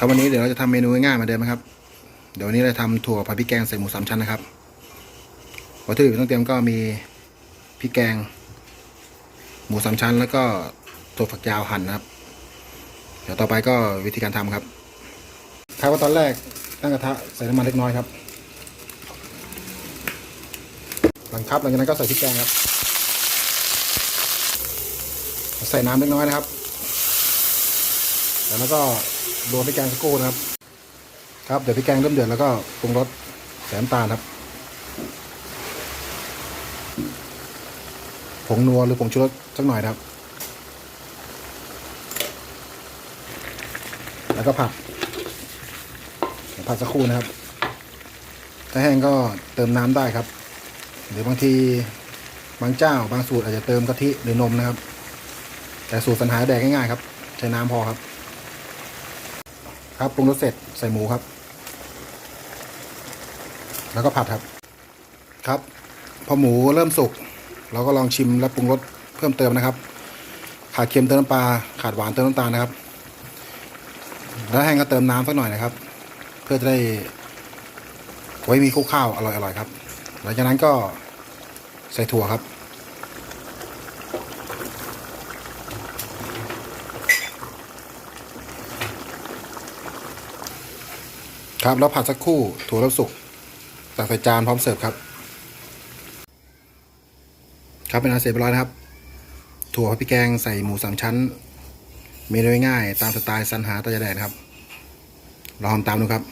ครับวันนี้เดี๋ยวเราจะทำเมนูง่ายๆมาเดิมนะครับ เดี๋ยววันนี้เราทำถั่วผัดพริกแกงใส่หมูสามชั้นนะครับ วัตถุดิบที่ต้องเตรียมก็มีพริกแกง หมูสามชั้น แล้วก็ถั่วฝักยาวหั่นนะครับ เดี๋ยวต่อไปก็วิธีการทำครับ ครับว่าตอนแรกตั้งกระทะใส่น้ำมันเล็กน้อยครับ หลังครับหลังจากนั้นก็ใส่พริกแกงครับ ใส่น้ำเล็กน้อยนะครับ แล้วก็รวมพริกแกงสักครู่นะครับ ครับเดี๋ยวพริกแกงเริ่มเดือดแล้วก็ปรุงรสใส่น้ำตาลครับผงนัวหรือผงชูรสสักหน่อยนะครับ แล้วก็ผัดผัดสักครู่นะครับ ถ้าแห้งก็เติมน้ำได้ครับ หรือบางทีบางเจ้าบางสูตรอาจจะเติมกะทิหรือนมนะครับ แต่สูตรสัญหาแดกง่ายๆครับ ใช้น้ำพอครับ ครับปรุงรสเสร็จใส่หมูครับ แล้วก็ผัดครับ ครับ พอหมูเริ่มสุก เราก็ลองชิมและปรุงรสเพิ่มเติมนะครับ ขาดเค็มเติมน้ำปลาขาดหวานเติมน้ำตาลนะครับ แล้วแห้งก็เติมน้ำสักหน่อยนะครับ เพื่อจะได้ไว้มีคลุกข้าวอร่อยๆครับ หลังจากนั้นก็ใส่ถั่วครับ ครับแล้วผัดสักครู่ถั่วเราสุกตักใส่จานพร้อมเสิร์ฟครับ ครับเป็นอาเสร็จเรียบร้อยนะครับ ถั่วพริกแกงใส่หมูสามชั้น เมนูง่ายๆตามสไตล์สันหาตะยาแดดนครับลองทำตามดูครับ